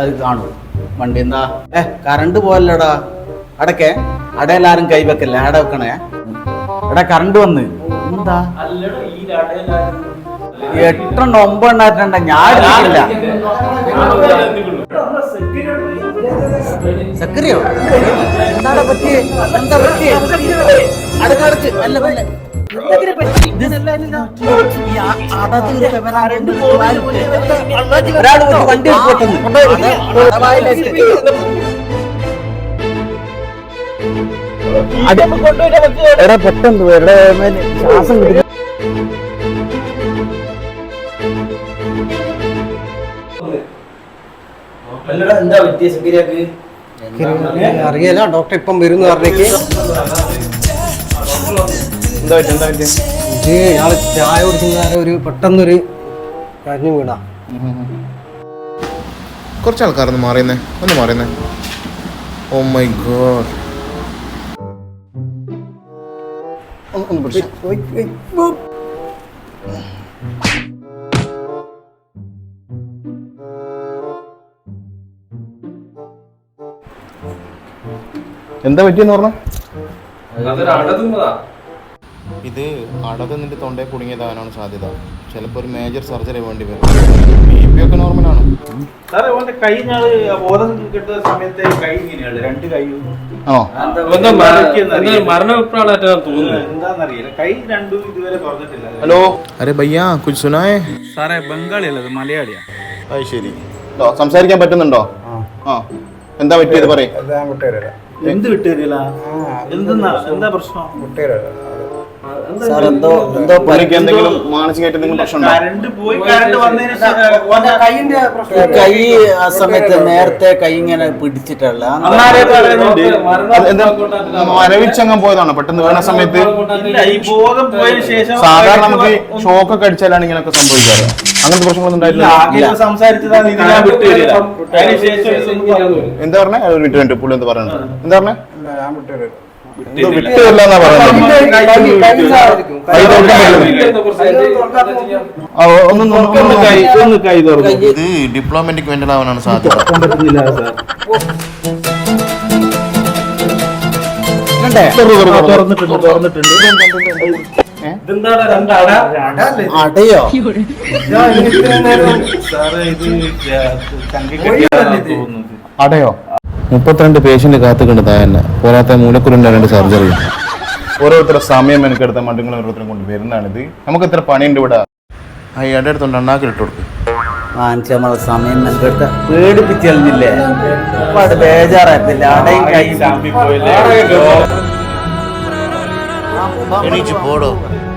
അത് കാണൂ. വണ്ടി എന്താ? ഏ കറണ്ട് പോയല്ലോടാ അടക്കെ കൈവെക്കല്ലേ അട വെക്കണേ. എടാ കറണ്ട് വന്ന്. എന്താ? എട്ടെണ്ണം ഒമ്പതെണ്ണായിട്ടുണ്ട് ഞാൻ എടുക്കില്ല സക്കറിയോ എന്താടാ പറ്റിയേ? എന്താ പറ്റിയേ? അടക്കടച്ച് അടക്ക്. അല്ല പിന്നെ ഒരാൾ ഒരു വണ്ടി എടാ പെട്ടെന്ന് എടാ അറിയാലോ ഡോക്ടർ ഇപ്പം വരുന്നു പറഞ്ഞേക്ക്. ഇയാൾ ചായ കുടിക്കുന്ന ഒരു പെട്ടെന്നൊരു കരഞ്ഞു വീണാ. കുറച്ച് ആൾക്കാരൊന്ന് മാറിയെന്നേ ഒന്ന് മാറിയെന്നേ. ഓ മൈ ഗോഡ് ഒന്ന് പിടിച്ചു. എന്താ പറ്റിയെന്ന് പറഞ്ഞ? ഇത് അടത് നിന്റെ തൊണ്ടയിൽ കുടുങ്ങിയതാകാനാണ് സാധ്യത. ചിലപ്പോൾ ഒരു മേജർ സർജറി വേണ്ടി വരും. ബി പി ഒക്കെ നോർമലാണ് ഹലോ അരെ ഭയ്യ കുച്ച് സുനായേ? സാറേ ബംഗാളിയല്ല മലയാളിയാ? അത് ശരി. സംസാരിക്കാൻ പറ്റുന്നുണ്ടോ? ആ. എന്താ പറ്റിയത് പറയും? എന്ത് വിട്ടുതരില്ല? എന്താ പ്രശ്നം? സാർ എന്തോ എന്തോ പുള്ളിക്ക് എന്തെങ്കിലും മാനസികമായിട്ട് എന്തെങ്കിലും പ്രശ്നം ഉണ്ടോ കറണ്ട് പോയി കറണ്ട് വന്നതിന് കൈയിന്റെ പ്രശ്നം കൈ ആ സമയത്ത് നേരത്തെ കൈ ഇങ്ങനെ പിടിച്ചിട്ടല്ല മരവിച്ചങ്ങം പോയതാണോ. പെട്ടെന്ന് വീണ സമയത്ത് ഇല്ല, ഈ ബോധം പോയതിനു ശേഷം സാധാരണ നമുക്ക് ഷോക്ക് ഒക്കെ അടിച്ചാലാണ് ഇങ്ങനെയൊക്കെ സംഭവിക്കാറ്. അങ്ങനത്തെ പ്രശ്നങ്ങളൊന്നും ഉണ്ടായിട്ടില്ല. എന്താ പറഞ്ഞേ? ഒരു മിനിറ്റ് രണ്ട് പുള്ളി എന്താ പറയുന്നത്? എന്താ പറഞ്ഞേ? ഒന്ന് ഇത് ഡിപ്ലോമാറ്റിക് വെന്റൽ ആവാനാണ് സാധ്യത. അടയോ? മുപ്പത്തിരണ്ട് പേഷ്യന്റ് കാത്തുകൊണ്ട് തന്നെ. പോരാത്ത മൂലക്കുരുണ്ട രണ്ട് സർജറി ഓരോരുത്തരുടെ സമയം എനിക്കെടുത്ത മണ്ടുങ്ങൾ ഓരോരുത്തരും കൊണ്ട് വരുന്നതാണിത്. നമുക്ക് ഇത്ര പണിയുണ്ട് ഇവിടെ? ആ ഈ അടുത്തുണ്ട്. അണ്ണാക്കിൽ ഇട്ട് കൊടുക്കും. വാങ്ങിച്ച നമ്മളെ സമയം നൽകിട്ട് പേടിപ്പിച്ചെളിഞ്ഞില്ലേ ഒരുപാട് ബേജാറായിട്ടില്ല? അടയും കൈ ചാമ്പി പോയില്ലേ? എണീച്ച് പോടോ. tanta machada.